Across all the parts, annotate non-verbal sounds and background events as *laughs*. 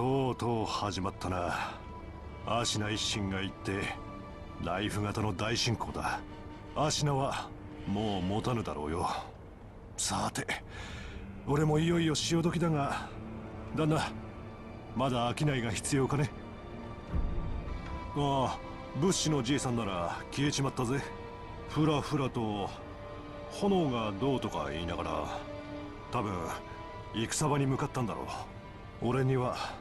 とうとう始まったな。アシナ一心が言ってナイフ型の大進行だ。アシナはもう持たぬだろうよ。さて俺もいよいよ潮時だが。旦那まだ商いが必要かね？ああ物資のじいさんなら消えちまったぜ。ふらふらと炎がどうとか言いながら多分戦場に向かったんだろう。俺には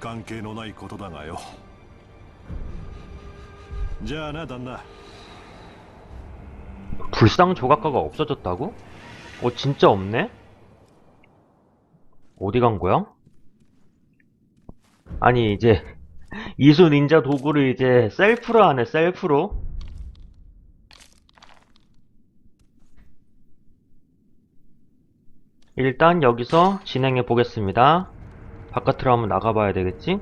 関係のないことだがよじゃあな旦那 불상 조각가가 없어졌다고? 어 진짜 없네? 어디 간 거야? 아니 이제 이수 닌자 도구를 이제 셀프로 하네 셀프로 일단 여기서 진행해 보겠습니다 바깥으로 한번 나가봐야 되겠지?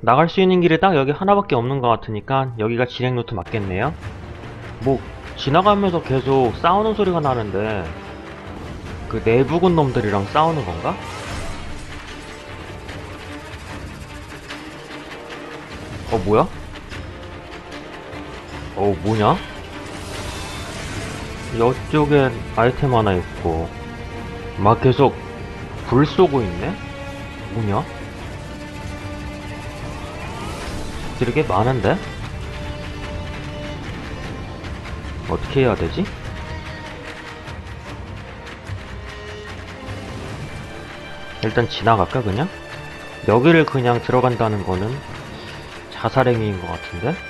나갈 수 있는 길이 딱 여기 하나밖에 없는 것 같으니까 여기가 진행 루트 맞겠네요 뭐 지나가면서 계속 싸우는 소리가 나는데 그 내부군 놈들이랑 싸우는 건가? 어 뭐야? 어 뭐냐? 이쪽엔 아이템 하나 있고 막 계속 불 쏘고 있네? 뭐냐? 되게 많은데? 어떻게 해야 되지? 일단 지나갈까 그냥? 여기를 그냥 들어간다는 거는 자살행위인 것 같은데?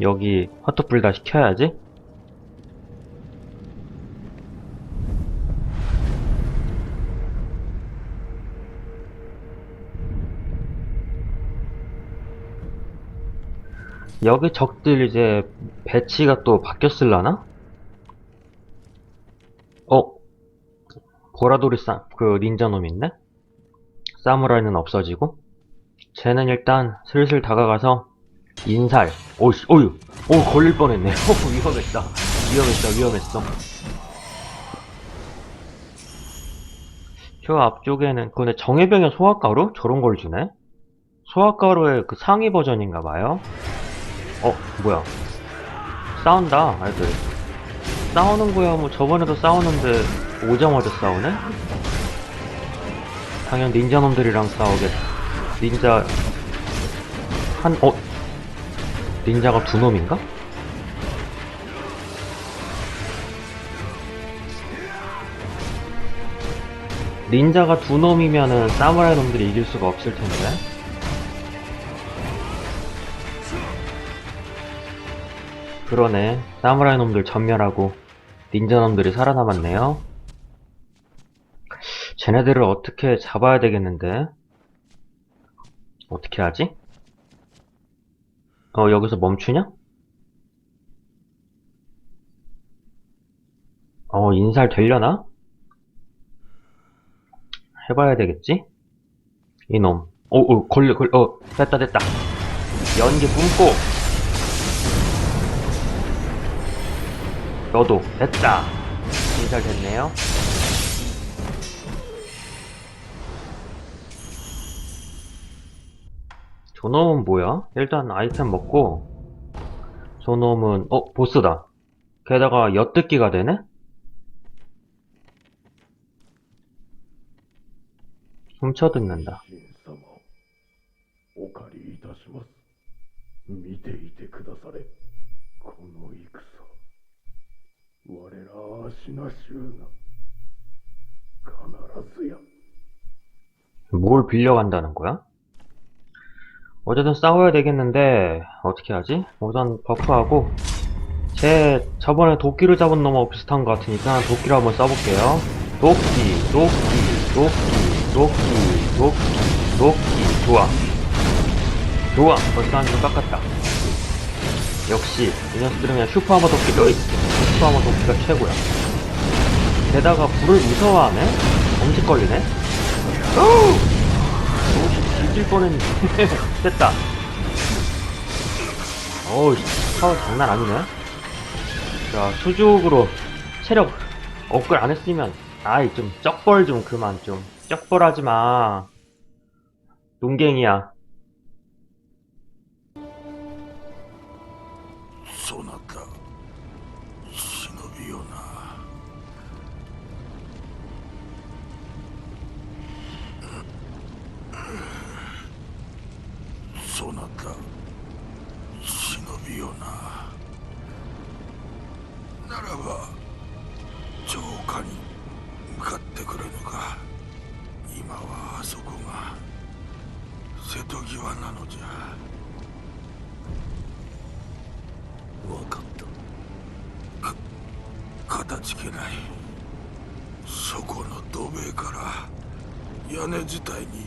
여기 화투불 다 시 켜야지 여기 적들 이제 배치가 또 바뀌었을라나? 어? 보라돌이 싸, 그 닌자놈 있네? 사무라이는 없어지고 쟤는 일단 슬슬 다가가서 인살 오씨 오유 오 걸릴 뻔했네 *laughs* 오 위험했다 위험했다 위험했어 저 앞쪽에는 근데 정예병의 소화가루? 저런 걸 주네 소화가루의 그 상위 버전인가봐요 어, 뭐야. 싸운다, 애들. 싸우는 거야, 뭐, 저번에도 싸우는데, 오자마자 싸우네? 당연 닌자 놈들이랑 싸우겠, 닌자, 한, 어? 닌자가 두 놈인가? 닌자가 두 놈이면은 사무라이 놈들이 이길 수가 없을 텐데. 그러네. 사무라이 놈들 전멸하고 닌자 놈들이 살아남았네요. 쟤네들을 어떻게 잡아야 되겠는데? 어떻게 하지? 어, 여기서 멈추냐? 어, 인살 되려나? 해봐야 되겠지? 이놈. 오, 오, 걸려, 걸려, 어, 됐다, 됐다. 연기 뿜고! 너도 됐다 인살 됐네요 저놈은 뭐야? 일단 아이템 먹고 저놈은 어 보스다 게다가 엿듣기가 되네? 훔쳐듣는다 神様お借りいたします見ていてくだされこの戦 我ら足な衆が必ずや 뭘 빌려간다는 거야? 어쨌든 싸워야 되겠는데 어떻게 하지? 우선 버프하고 제 저번에 도끼를 잡은 놈하고 비슷한 것 같으니까 도끼를 한번 써볼게요. 도끼 도끼 도끼 도끼 도끼 도끼 좋아. 좋아. 벌써 한줄 깎았다. 역시 이 녀석들은 그냥 슈퍼하머 도끼 어이 슈퍼하머 도끼가 최고야. 게다가 불을 무서워하네? 엄지 걸리네? 오, 뒤질 뻔했는데. *laughs* 됐다. 어우, 파워 장난 아니네. 자, 수족으로 체력 업글 안 했으면, 아이, 좀, 쩍벌 좀 그만 좀. 쩍벌 하지 마. 농갱이야. 忍びよな。ならば城下に向かってくれぬか。今はあそこが瀬戸際なのじゃ。分かった。か形けない。そこの土塀から屋根伝いに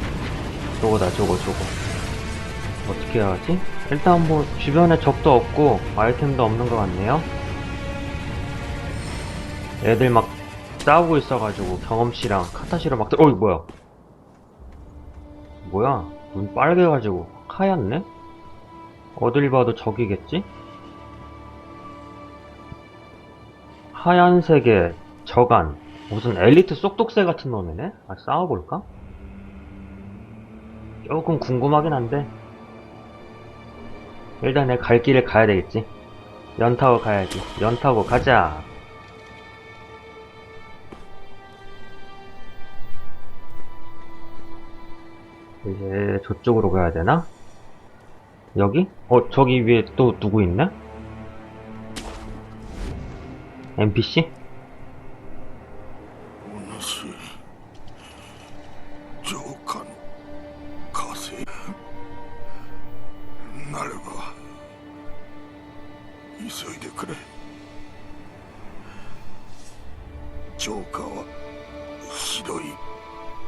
저거다, 저거, 저거. 어떻게 해야 하지? 일단 뭐, 주변에 적도 없고, 아이템도 없는 것 같네요. 애들 막 싸우고 있어가지고, 경험치랑 카타시로 막, 들- 어이, 뭐야. 뭐야. 눈 빨개가지고, 하얗네? 어딜 봐도 적이겠지? 하얀색의 저간 무슨 엘리트 쏙독새 같은 놈이네? 아 싸워볼까? 조금 궁금하긴 한데 일단 내 갈 길을 가야 되겠지 연 타고 가야지 연 타고 가자 이제 저쪽으로 가야 되나? 여기? 어 저기 위에 또 누구 있네? NPC?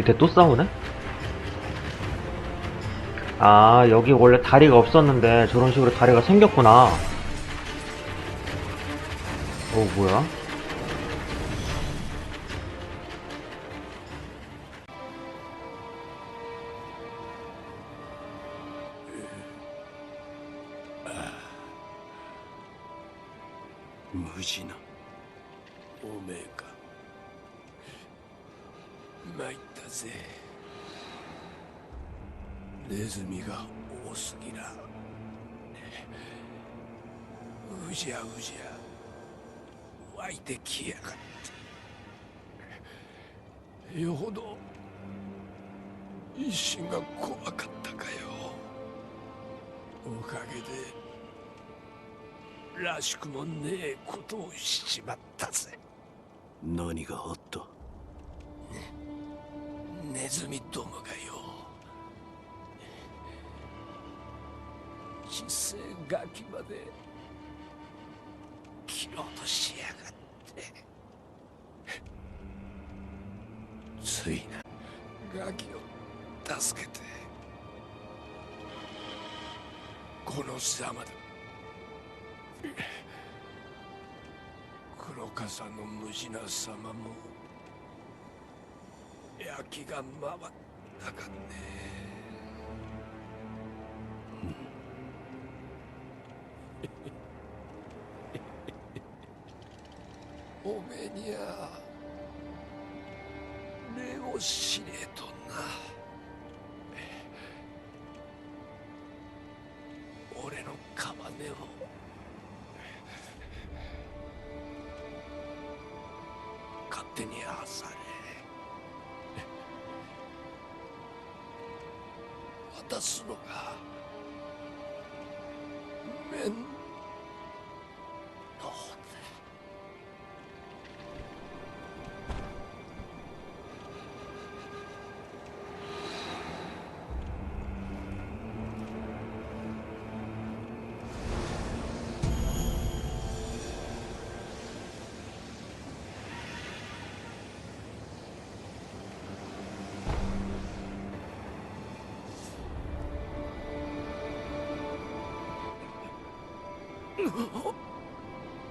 밑에 또 싸우네? 아 여기 원래 다리가 없었는데 저런 식으로 다리가 생겼구나 어 뭐야? 무지나 오메가 마이 ぜネズミが多すぎらうじゃうじゃ湧いてきやがって。よほど一心が怖かったかよ。おかげでらしくもねえことをしちまったぜ。何があった？ズミどもがよ。小せえガキまで切ろうとしやがって。ついな。ガキを助けて。このざまだ。黒笠の無事な様も焼きが回ったかね。おめえにゃ礼をしねえとな。俺のカバネを。勝手にあされ出すのが面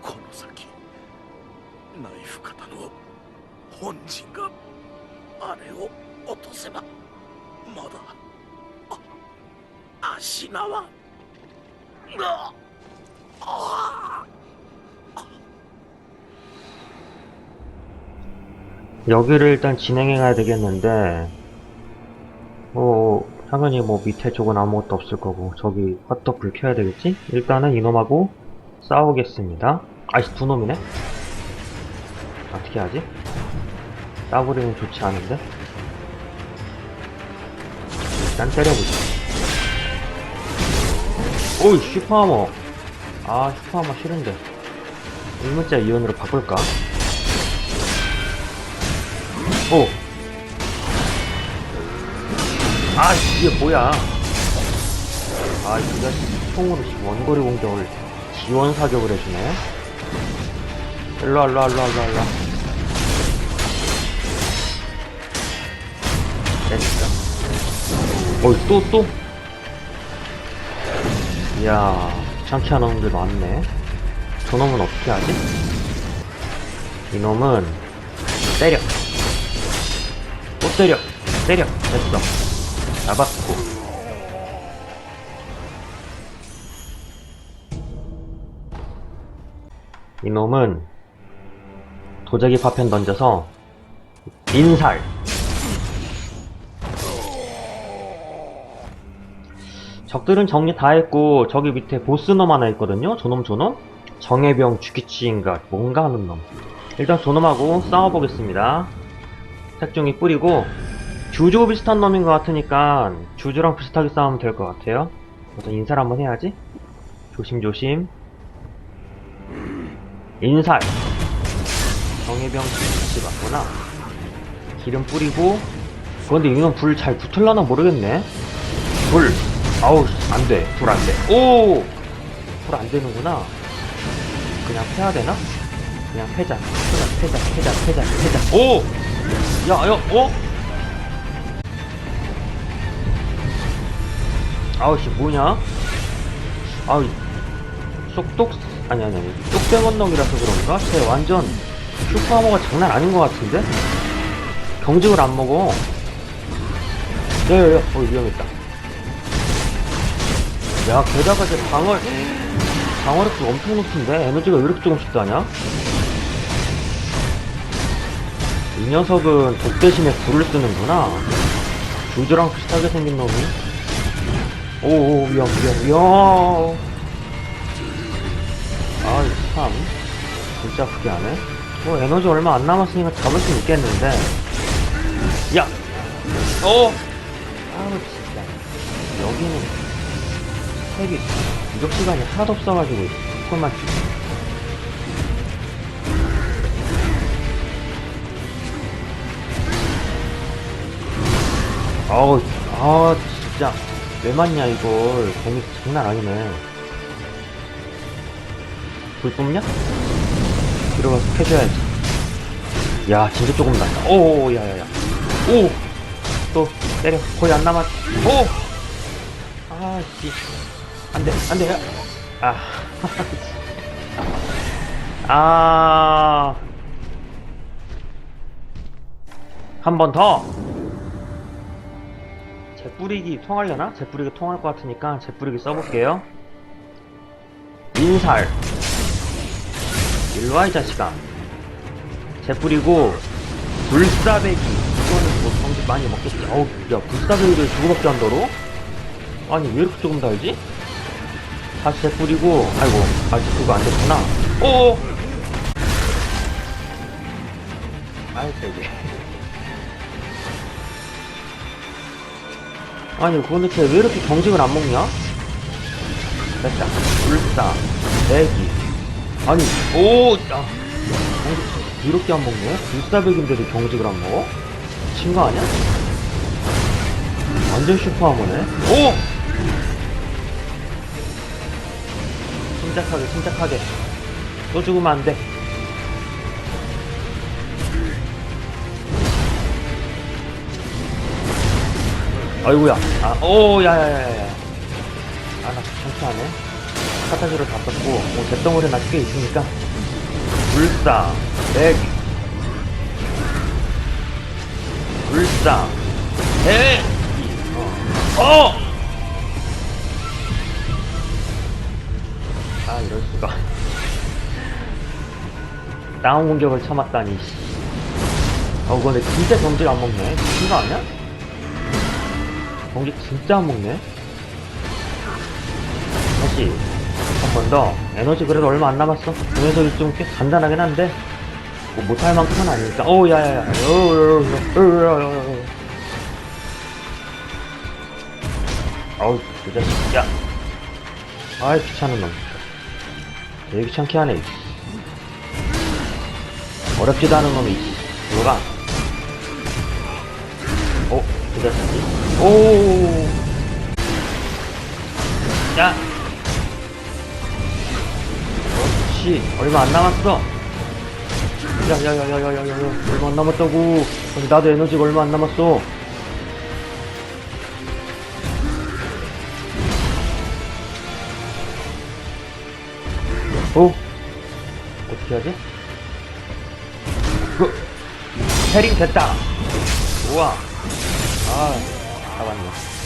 この先ナイフ型の本陣があれを落とせばまだあ足縄があ 여기를 일단 진행해 가야 되겠는데, 뭐, 당연히 뭐 밑에 쪽은 아무것도 없을 거고, 저기 헛떡 불 켜야 되겠지? 일단은 이놈하고 싸우겠습니다. 아이씨, 두 놈이네? 어떻게 하지? 싸구리는 좋지 않은데? 일단 때려보자. 오이, 슈퍼하머. 아, 슈퍼하머 싫은데. 일문자 이온으로 바꿀까? 오! 아, 이게 뭐야. 아, 이 자식 총으로 원거리 공격을 지원 사격을 해주네. 일로와, 일로와, 일로와, 일로와, 일로와. 됐어. 어이, 또, 또? 이야, 귀찮게 하는 놈들 많네. 저놈은 어떻게 하지? 이놈은 때려. 또 때려 때려 됐어 잡았고 이놈은 도자기 파편 던져서 인살 적들은 정리 다 했고 저기 밑에 보스놈 하나 있거든요 저놈 저놈 정예병 주기치인가 뭔가 하는 놈 일단 저놈하고 싸워보겠습니다 색종이 뿌리고 주조 비슷한 놈인 것 같으니까 주조랑 비슷하게 싸우면 될 것 같아요. 우선 인사를 한번 해야지. 조심조심. 인살. 정예병 씨 맞구나. 기름 뿌리고. 그런데 이놈 불 잘 붙을라나 모르겠네. 불. 아우 안 돼. 불 안 돼. 오. 불 안 되는구나. 그냥 패야 되나? 그냥 패자. 패자 패자 패자 패자 패자. 오. 야, 야, 어? 아우씨, 뭐냐? 아우, 쏙똑, 아니, 아니, 아니, 똑배건너기라서 그런가? 쟤 완전 슈퍼하머가 장난 아닌 것 같은데? 경직을 안 먹어. 야, 야, 야, 어, 위험했다. 야, 게다가 쟤 방어, 방어력도 엄청 높은데? 에너지가 왜 이렇게 조금씩 다냐? 이 녀석은 독 대신에 불을 쓰는구나. 주주랑 비슷하게 생긴 놈이. 오오 위험 위험 위험. 참 진짜 아프게 하네. 뭐 에너지 얼마 안 남았으니까 잡을 수 있겠는데. 야. 어. 아우 진짜. 여기는 색이 이적 시간이 하나도 없어가지고 콜만 아우, 아, 진짜. 왜 맞냐, 이걸. 공이 장난 아니네. 불 뿜냐? 뒤로 가서 패줘야지. 야, 진짜 조금 난다. 오, 야, 야, 야. 오! 또, 때려. 거의 안 남았, 오! 아, 씨. 안 돼, 안 돼. 아. *laughs* 아. 한 번 더! 재뿌리기 통하려나? 재뿌리기 통할 것 같으니까 재뿌리기 써볼게요. 인살. 일로와, 이 자식아. 재 뿌리고, 불사배기. 이거는 뭐 경직 많이 먹겠지. 어우, 야, 불사배기를 두고밖에 안 더러? 아니, 왜 이렇게 조금 달지? 다시 재 뿌리고, 아이고, 아직 그거 안 됐구나. 오! 아이, 세게. 아니, 그건 대체 왜 이렇게 경직을 안 먹냐? 됐다. 불사, 배기. 아니, 오! 야. 경직 이렇게 안 먹네? 불사백인데도 경직을 안 먹어? 미친 거 아니야? 완전 슈퍼하모네? 오! 침착하게, 침착하게. 또 죽으면 안 돼. 아이고야. 아, 오, 야, 야, 야, 야. 아, 나 창피하네. 카타지로 다 썼고, 뭐, 잿덩어리 나 꽤 있으니까. 불사, 백. 불사, 백. 어. 어! 아, 이럴 수가. 다운 공격을 참았다니, 씨. 어, 근데 진짜 경직 안 먹네. 미친 거 아니야? 경직 진짜 안 먹네. 다시 한 번 더. 에너지 그래도 얼마 안 남았어. 그 녀석이 좀꽤 간단하긴 한데 뭐 못할 만큼은 아니니까. 오 야 야 야. 어우 그 자식. 야. 아이 귀찮은 놈. 되게 귀찮게 하네. 이. 어렵지도 않은 놈이. 누가? 오, 그 자식이. 오. 야. 그렇지. 얼마 안 남았어. 야야야야야야야. 얼마 안 남았다고. 나도 에너지가 얼마 안 남았어. 오. 어떻게 하지? 그, 패링 됐다. 우와. 아, 잡았네.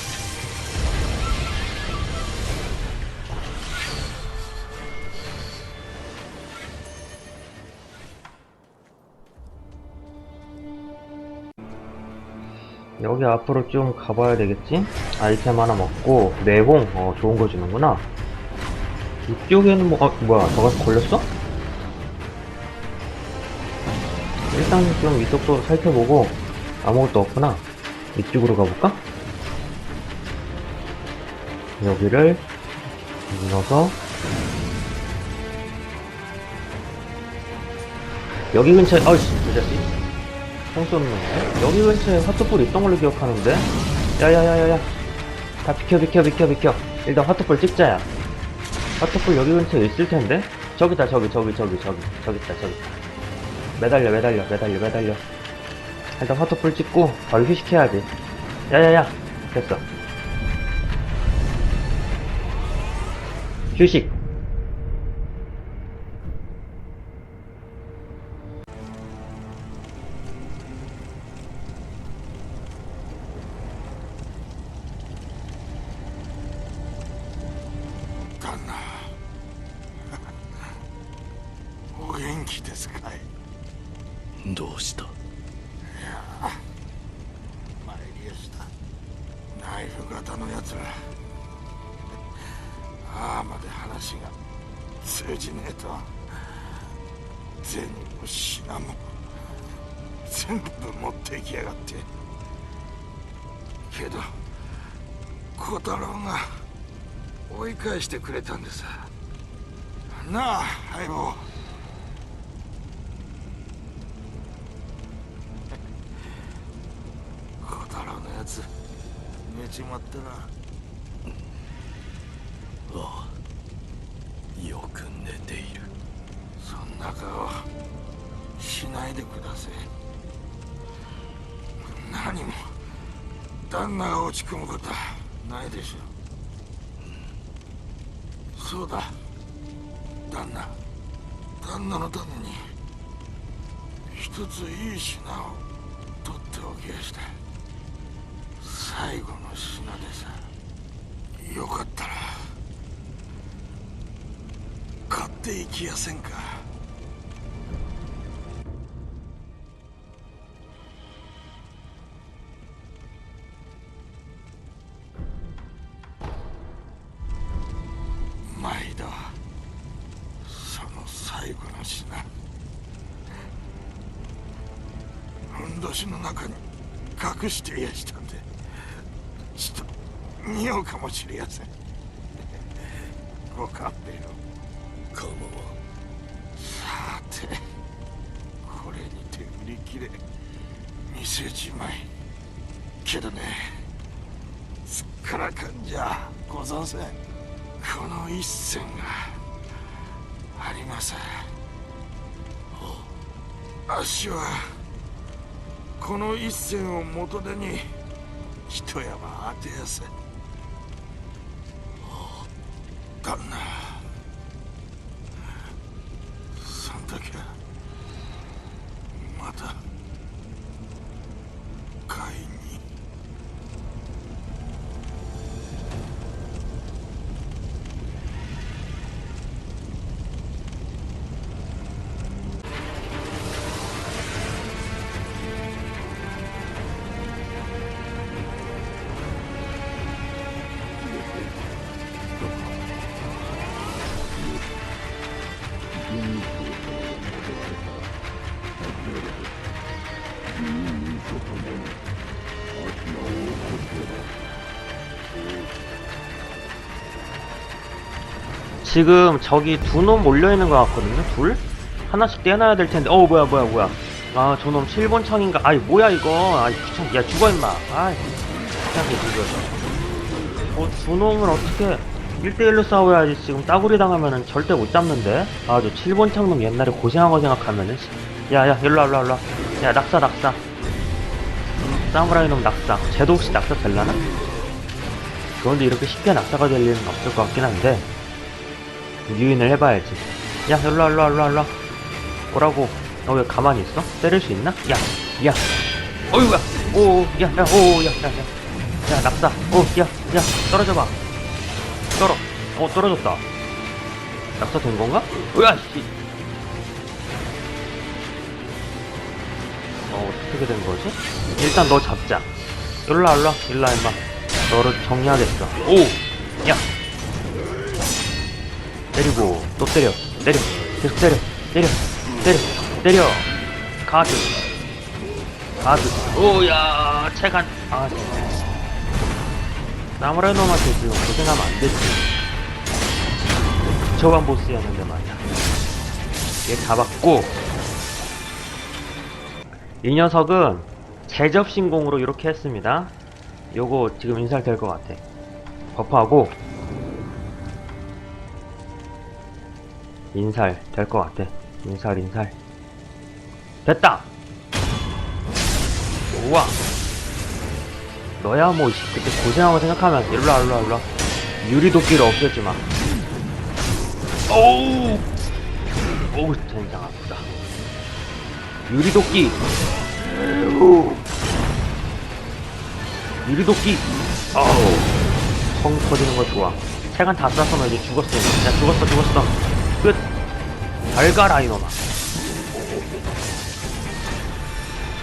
여기 앞으로 좀 가봐야 되겠지? 아이템 하나 먹고, 내공, 어, 좋은 거 주는구나. 이쪽에는 뭐, 어, 뭐야, 저거 걸렸어? 일단 좀 이쪽도 살펴보고, 아무것도 없구나. 이쪽으로 가볼까? 여기를 눌러서 여기 근처에 어이씨 이 자식 총 놈이네 여기 근처에 화투불 있던 걸로 기억하는데? 야야야야야. 다 비켜 비켜 비켜 비켜. 일단 화투불 찍자야. 화투불 여기 근처에 있을 텐데? 저기다 저기 저기 저기 저기 저기 있다 저기. 매달려 매달려 매달려 매달려. 일단 화투불 찍고 바로 휴식해야지. 야야야. 됐어. 휴식 ですかいどうした？いや参りやした。ナイフ型のやつら。ああまで話が通じねえと銭も品も。全部持ってきやがって。けど小太郎が追い返してくれたんです。なあ相棒。やつ。寝ちまったな。ああよく寝ている。そんな顔。ないでください何も。旦那が落ち込むことは。ないでしょ。うそうだ。旦那。旦那のために。一ついい品を取っておきやした最後の品でさよかったら買っていきやせんか。毎度その最後の品。ふんどしの中に隠してやした。と匂うかもしれやせん。ご勘弁を。構わさてこれにて売り切れ店じまい。けどねすっからかんじゃござんせん。この一銭がありません。あっしはこの一銭を元手に一山当てやせ。 지금 저기 두 놈 몰려있는 것 같거든요? 둘? 하나씩 떼어놔야 될 텐데, 어우, 뭐야, 뭐야, 뭐야. 아, 저놈 실본청인가? 아이, 뭐야, 이거. 아이, 귀찮, 야, 죽어, 임마. 아이, 귀찮게 죽어. 어, 두 놈을 어떻게 1대1로 싸워야지. 지금 따구리 당하면은 절대 못 잡는데? 아, 저 7본청 놈 옛날에 고생한 거 생각하면은. 씨. 야, 야, 일로와, 일로와, 일로와. 야, 낙사, 낙사. 음, 사무라이 놈 낙사. 쟤도 혹시 낙사 될라나? 그런데 이렇게 쉽게 낙사가 될 일은 없을 것 같긴 한데. 유인을 해봐야지. 야, 일로와, 일로와, 일로와, 일로와. 오라고. 너 왜 가만히 있어? 때릴 수 있나? 야, 야. 어이구야. 오, 야, 야, 오, 야, 야, 야. 야, 낙사. 오, 야, 야, 떨어져봐. 떨어. 어, 떨어졌다. 낙사 된 건가? 으아, 씨. 어, 어떻게 된 거지? 일단 너 잡자. 일로와, 일로와, 일로와, 임마. 너를 정리하겠어. 오! 야! 때리고 또 때려. 때려. 계속 때려. 때려. 때려. 때려. 가드. 가드. 오야 체간. 아 나무라이 놈한테 지금 고생하면 안 되지. 저반 보스였는데 말이야. 얘 잡았고. 이 녀석은 제접신공으로 이렇게 했습니다. 요거 지금 인살될 것 같아. 버프하고 인살 될 것 같아. 인살 인살 됐다. 우와. 너야 뭐 그때 고생하고 생각하면 일로와 일로와 일로와 유리도끼를 없애지 마. 오우. 오우 젠장 아프다. 유리도끼. 오. 유리도끼. 어우. 펑 터지는 거 좋아. 체간 다 쐈어 너 이제 죽었어. 야 죽었어 죽었어. 가 라 이놈아.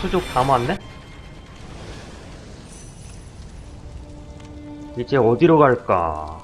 수족 다 모았네? 이제 어디로 갈까?